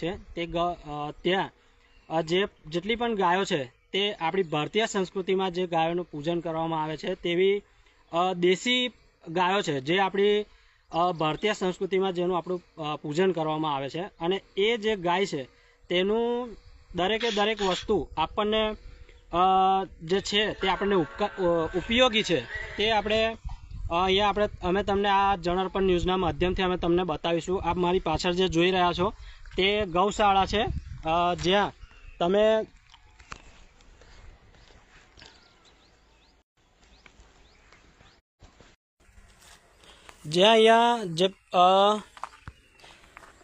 છે. તે ત્યાં જે જેટલી પણ ગાયો છે, તે આપણી ભારતીય સંસ્કૃતિમાં જે ગાયોનું પૂજન કરવામાં આવે છે, તેવી દેશી ગાયો છે, જે આપણી ભારતીય સંસ્કૃતિમાં જેનું આપણું પૂજન કરવામાં આવે છે. અને એ જે ગાય છે, તેનું દરેકે દરેક વસ્તુ આપણને જે છે, તે આપણને ઉપયોગી છે. તે આપણે અહીંયા આપણે, અમે તમને આ જનરપણ ન્યૂઝના માધ્યમથી અમે તમને બતાવીશું. આપ મારી પાછળ જે જોઈ રહ્યા છો તે ગૌશાળા છે. જ્યાં તમે જ્યાં અહીંયા જે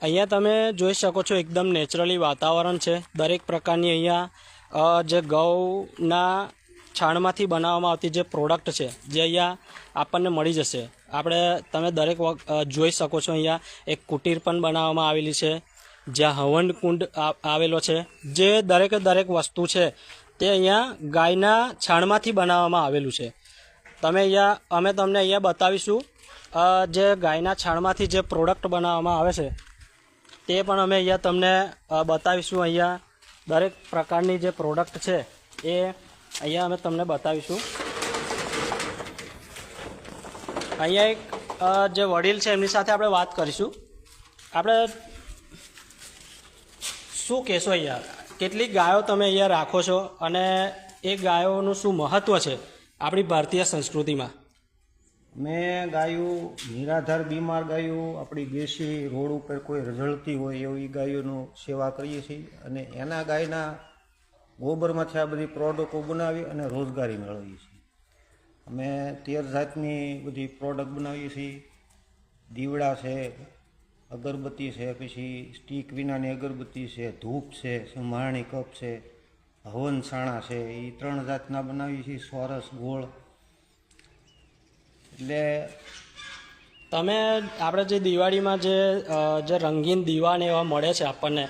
અહીંયા તમે જોઈ શકો છો એકદમ નેચરલી વાતાવરણ છે. દરેક પ્રકારની અહીંયા જે ગૌના છાણમાંથી બનાવવામાં આવતી જે પ્રોડક્ટ છે, જે અહીંયા આપણને મળી જશે. આપણે, તમે દરેક જોઈ શકો છો અહીંયા એક કુટીર પણ બનાવવામાં આવેલી છે. જ્યાં હવન કુંડ આવેલો છે, જે દરેકે દરેક વસ્તુ છે, તે અહીંયા ગાયના છાણમાંથી બનાવવામાં આવેલું છે. તમે અહીંયા અમે તમને અહીંયા બતાવીશું જે ગાયના છાણમાંથી જે પ્રોડક્ટ બનાવવામાં આવે છે, તે પણ અમે અહીંયા તમને બતાવીશું અહીંયા. દરેક પ્રકારની જે પ્રોડક્ટ છે, એ અહીંયા અમે તમને બતાવીશું. અહીંયા એક જે વડીલ છે, એમની સાથે આપણે વાત કરીશું. આપણે શું કહેશો અહીંયા? કેટલી ગાયો તમે અહીંયા રાખો છો અને એ ગાયોનું શું મહત્ત્વ છે આપણી ભારતીય સંસ્કૃતિમાં? મેં ગાયું, નિરાધાર બીમાર ગાયું, આપણી દેશી રોડ ઉપર કોઈ રઝળતી હોય એવી ગાયોનું સેવા કરીએ છીએ અને એના ગાયના ગોબરમાંથી આ બધી પ્રોડક્ટો બનાવી અને રોજગારી મેળવીએ છીએ. અમે તેર જાતની બધી પ્રોડક્ટ બનાવીએ છીએ. દીવડા છે અગરબત્તી છે પછી સ્ટીક વિનાની અગરબત્તી છે ધૂપ છે સંભારણી કપ છે હવન સાણા છે એ ત્રણ જાતના બનાવીએ છીએ સોરસ ગોળ. એટલે તમે આપણે જે દિવાળીમાં જે જે રંગીન દીવા ને એવા મળે છે આપણને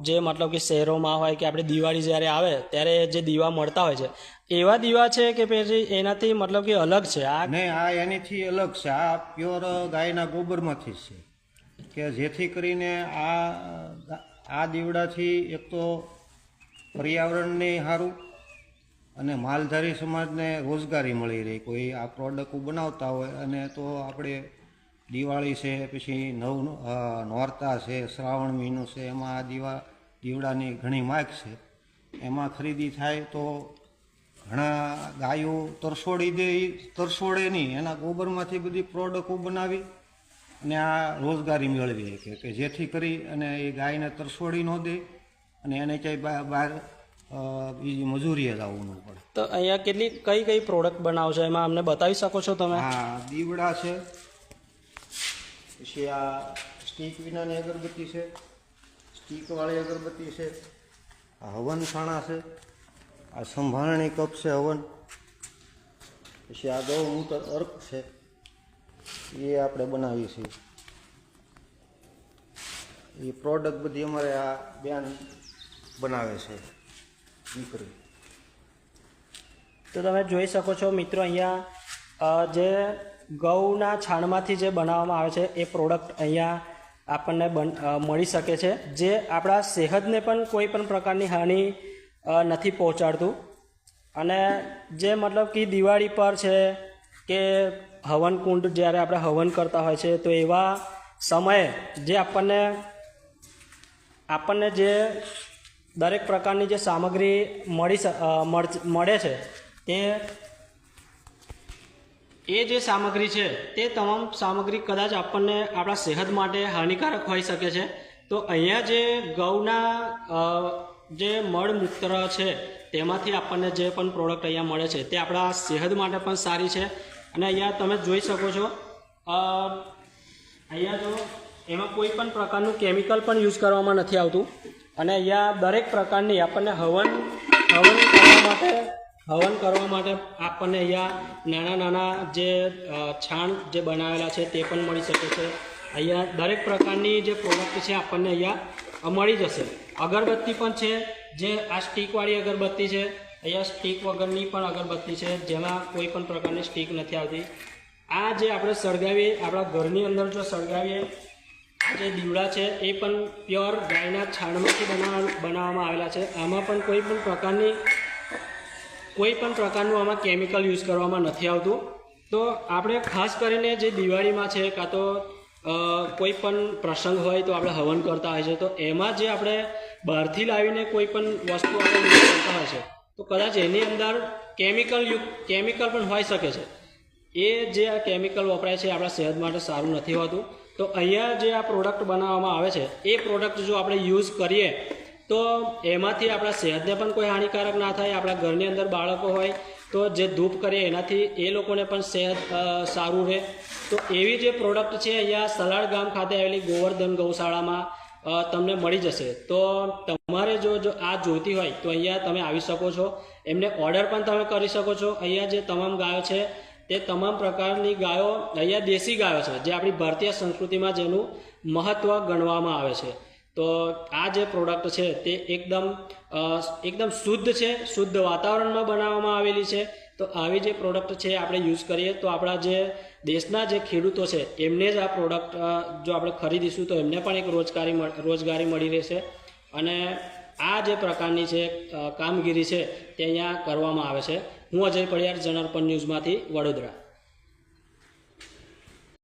જે મતલબ કે શહેરોમાં હોય કે આપણે દિવાળી જ્યારે આવે ત્યારે જે દીવા મળતા હોય છે એવા દીવા છે કે પછી એનાથી મતલબ કે અલગ છે? આ નહીં આ એનીથી અલગ છે. આ પ્યોર ગાયના ગોબરમાંથી છે. કે જેથી કરીને આ આ દીવડાથી એક તો પર્યાવરણને સારું અને માલધારી સમાજને રોજગારી મળી રહી. કોઈ આ પ્રોડક્ટ બનાવતા હોય અને તો આપણે દિવાળી છે, પછી નવ નોરતા છે, શ્રાવણ મહિનો છે, એમાં આ દીવા, દીવડાની ઘણી માગ છે. એમાં ખરીદી થાય તો ઘણા ગાયો તરસોડી દે, તરસોડે નહીં. એના ગોબરમાંથી બધી પ્રોડક્ટો બનાવી અને આ રોજગારી મેળવી શકે કે જેથી કરી અને એ ગાયને તરસોડી ન દે અને એને ક્યાંય બહાર બીજી મજૂરીએ જવું ન પડે. તો અહીંયા કેટલી કઈ કઈ પ્રોડક્ટ બનાવો છો? એમાં અમને બતાવી શકો છો તમે? હા દીવડા છે પછી આ સ્ટીક વિનાની અગરબત્તી છે સ્ટીકવાળી અગરબત્તી છે આ હવન ખાણા છે આ સંભારણી કપ છે હવન પછી આ ગૌ મૂતર અર્ક છે. એ આપણે બનાવીએ છીએ. એ પ્રોડક્ટ બધી અમારે આ બેન બનાવે છે, દીકરી. તો તમે જોઈ શકો છો મિત્રો અહીંયા જે ઘઉંના છાણમાંથી જે બનાવવામાં આવે છે, એ પ્રોડક્ટ અહીંયા આપણને બન મળી શકે છે, જે આપણા સેહતને પણ કોઈ પણ પ્રકારની હાનિ નથી પહોંચાડતું. અને જે મતલબ કે દિવાળી પર છે કે હવન કુંડ જ્યારે આપણે હવન કરતા હોય છે તો એવા સમયે જે આપણને આપણને જે દરેક પ્રકારની જે સામગ્રી મળી મળે છે તે એ જે સામગ્રી છે તે તમામ સામગ્રી કદાચ આપણને આપણા સેહત માટે હાનિકારક હોઈ શકે છે. તો અહીંયા જે અ, જે મળમૂત્ર છે તેમાંથી આપણને જે પણ પ્રોડક્ટ અહીંયા મળે છે તે આપણા સેહત માટે પણ સારી છે. અને અહીંયા તમે જોઈ શકો છો અહીંયા જો એમાં કોઈ પણ પ્રકારનું કેમિકલ પણ યુઝ કરવામાં નથી આવતું. અને અહીંયા દરેક પ્રકારની આપણને હવન હવન કરવા માટે, હવન કરવા માટે આપણને અહીંયા નાના નાના જે છાણ જે બનાવેલા છે તે પણ મળી શકે છે. અહીંયા દરેક પ્રકારની જે પ્રોડક્ટ છે આપણને અહીંયા મળી જશે. અગરબત્તી પણ છે, જે આ સ્ટીકવાળી અગરબત્તી છે અહીંયા સ્ટીક વગરની પણ અગરબત્તી છે, જેમાં કોઈ પણ પ્રકારની સ્ટીક નથી આવતી. આ જે આપણે સળગાવીએ, આપણા ઘરની અંદર જો સળગાવીએ જે દીવડા છે, એ પણ પ્યોર ગાયના છાણમાંથી બનાવવા બનાવવામાં આવેલા છે. આમાં પણ કોઈ પણ પ્રકારની, કોઈ પણ પ્રકારનું આમાં કેમિકલ યુઝ કરવામાં નથી આવતું. તો આપણે ખાસ કરીને જે દિવાળીમાં છે, કાં તો કોઈ પણ પ્રસંગ હોય તો આપણે હવન કરતા હોય છે, તો એમાં જે આપણે બહારથી લાવીને કોઈ પણ વસ્તુ આપણે યુઝ કરતા હોય છે તો કદાચ એની અંદર કેમિકલ યુક્ત કેમિકલ પણ હોઈ શકે છે. એ જે આ કેમિકલ વપરાય છે આપણા સેહત માટે સારું નથી હોતું. તો અહીંયા જે આ પ્રોડક્ટ બનાવવામાં આવે છે, એ પ્રોડક્ટ જો આપણે યુઝ કરીએ, તો એમાંથી આપણા સેહતને પણ કોઈ હાનિકારક ના થાય, આપણા ઘરની અંદર બાળકો હોય, તો જે ધૂપ કરીએ એનાથી એ લોકોને પણ સેહત સારું રહે. તો એવી જે પ્રોડક્ટ છે, અહીંયા સલાડ ગામ ખાતે આવેલી ગોવર્ધન ગૌશાળામાં તમને મળી જશે. તો તમારે જો જો આ જોઈતી હોય, તો અહીંયા તમે આવી શકો છો. એમને ઓર્ડર પણ તમે કરી શકો છો. અહીંયા જે તમામ ગાયો છે, તે તમામ પ્રકારની ગાયો અહીંયા દેશી ગાયો છે, જે આપણી ભારતીય સંસ્કૃતિમાં જેનું મહત્ત્વ ગણવામાં આવે છે. તો આ જે પ્રોડક્ટ છે, તે એકદમ એકદમ શુદ્ધ છે, શુદ્ધ વાતાવરણમાં બનાવવામાં આવેલી છે. તો આવી જે પ્રોડક્ટ છે આપણે યુઝ કરીએ, તો આપણા જે દેશના જે ખેડૂતો છે, એમને જ આ પ્રોડક્ટ જો આપણે ખરીદીશું તો એમને પણ એક રોજગારી રોજગારી મળી રહેશે. અને આ જે પ્રકારની છે કામગીરી છે તે અહીંયા કરવામાં આવે છે. હું અજય પડિયાર જનરપન ન્યૂઝમાંથી વડોદરા.